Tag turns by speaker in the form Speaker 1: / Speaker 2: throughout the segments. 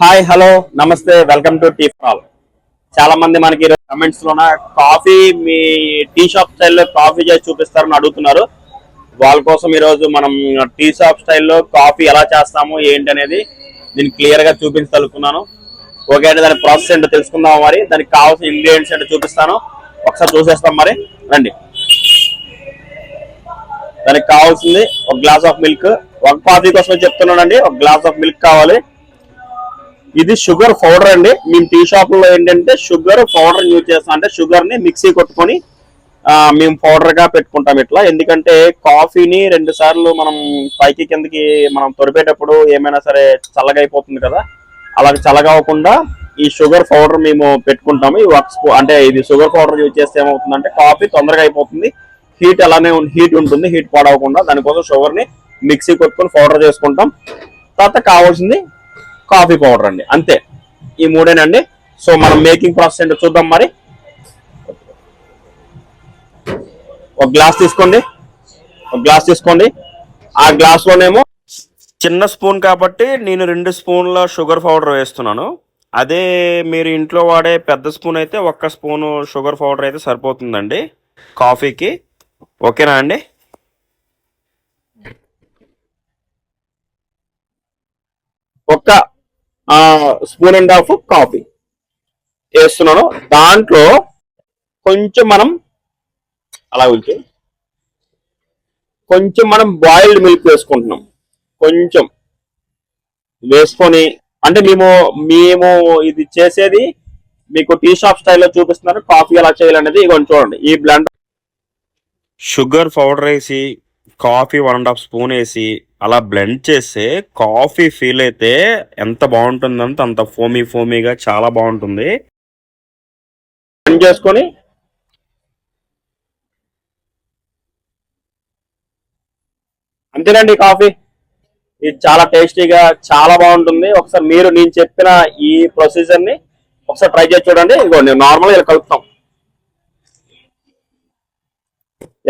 Speaker 1: Hi hello నమస్తే welcome to tea fall. చాలా మంది మనకి కమెంట్స్ లోన కాఫీ మీ టీ షాప్ స్టైల్లో కాఫీ చేసి చూపిస్తారని అడుగుతున్నారు. వాళ్ళ కోసం ఈరోజు మనం టీ షాప్ స్టైల్లో కాఫీ ఎలా చేస్తాము ఏంటి అనేది నేను క్లియర్గా చూపించగలుగుతున్నాను ఓకే అంటే దాని ప్రాసెస్ ఏంటో తెలుసుకుందాం మరి? దానికి కావాల్సిన ఇంగ్రీడియంట్స్ ఏంటో చూపిస్తాను. ఒకసారి చూసేస్తాం మరి. రండి. దానికి కావాల్సింది ఒక గ్లాస్ ఆఫ్ మిల్క్ ఒక కాఫీ కోసం చెప్తున్నానండి ఒక గ్లాస్ ఆఫ్ మిల్క్ కావాలి. ఇది షుగర్ పౌడర్ అండి. మేము టీ షాప్లో ఏంటంటే షుగర్ పౌడర్ యూజ్ చేస్తాం. అంటే షుగర్ని మిక్సీ కొట్టుకొని మేము పౌడర్గా పెట్టుకుంటాం ఇట్లా. ఎందుకంటే కాఫీని రెండు సార్లు మనం పైకి కిందకి మనం తొరిపేటప్పుడు ఏమైనా సరే చల్లగా అయిపోతుంది కదా. అలా చల్లగా అవ్వకుండా ఈ షుగర్ పౌడర్ మేము పెట్టుకుంటాము. ఈ వర్క్స్ అంటే ఇది షుగర్ పౌడర్ యూజ్ చేస్తే ఏమవుతుందంటే కాఫీ తొందరగా అయిపోతుంది. హీట్ అలానే హీట్ ఉంటుంది. హీట్ పాడవకుండా దానికోసం షుగర్ని మిక్సీ కొట్టుకొని పౌడర్ చేసుకుంటాం. తర్వాత కావాల్సింది కాఫీ పౌడర్ అండి. అంతే. ఈ మూడేనండి. సో మనం మేకింగ్ ప్రాసెస్ ఏంటో చూద్దాం మరి. ఒక గ్లాస్ తీసుకోండి. ఒక గ్లాస్ తీసుకోండి. ఆ గ్లాస్ లోనేమో చిన్న స్పూన్ కాబట్టి నేను రెండు స్పూన్ల షుగర్ పౌడర్ వేస్తున్నాను. అదే మీరు ఇంట్లో వాడే పెద్ద స్పూన్ అయితే ఒక్క స్పూను షుగర్ పౌడర్ అయితే సరిపోతుందండి కాఫీకి. ఓకేనా అండి? ఒక్క స్పూన్ అండ్ హాఫ్ కాఫీ వేస్తున్నాను దాంట్లో కొంచెం మనం అలా ఉంచి కొంచెం మనం బాయిల్డ్ మిల్క్ వేసుకుంటున్నాం. కొంచెం వేసుకొని అంటే మేము మేము ఇది చేసేది మీకు టీ షాప్ స్టైల్లో చూపిస్తున్నారు. కాఫీ ఎలా చేయాలనేది ఇగోండి చూడండి. ఈ బ్లాండ్ షుగర్ పౌడర్ వేసి coffee one and half spoon వేసి అలా బ్లెండ్ చేస్తే కాఫీ ఫీల్ అయితే ఎంత బాగుంటుందంటే అంత ఫోమీ ఫోమీగా చాలా బాగుంటుంది. బ్లెండ్ చేసుకొని అంతేనండి కాఫీ. ఇది చాలా టేస్టీగా చాలా బాగుంటుంది. ఒకసారి మీరు నేను చెప్పిన ఈ ప్రొసీజర్ని ఒకసారి ట్రై చేసి చూడండి. ఇగో నేను నార్మల్గా ఇలా కలుపుతాం.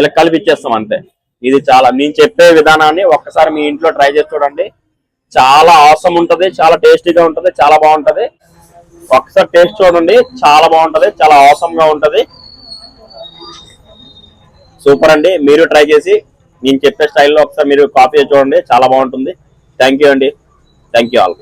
Speaker 1: ఇలా కలిపి ఇచ్చేస్తాం అంతే. ఇది చాలా నేను చెప్పే విధానాన్ని ఒక్కసారి మీ ఇంట్లో ట్రై చేసి చూడండి. చాలా అవసరం ఉంటుంది చాలా టేస్టీగా ఉంటుంది చాలా బాగుంటుంది. ఒకసారి టేస్ట్ చూడండి చాలా బాగుంటుంది చాలా అవసరంగా ఉంటుంది. సూపర్ అండి మీరు ట్రై చేసి నేను చెప్పే స్టైల్లో ఒకసారి మీరు కాపీ చూడండి చాలా బాగుంటుంది. థ్యాంక్ యూ అండి. Thank you all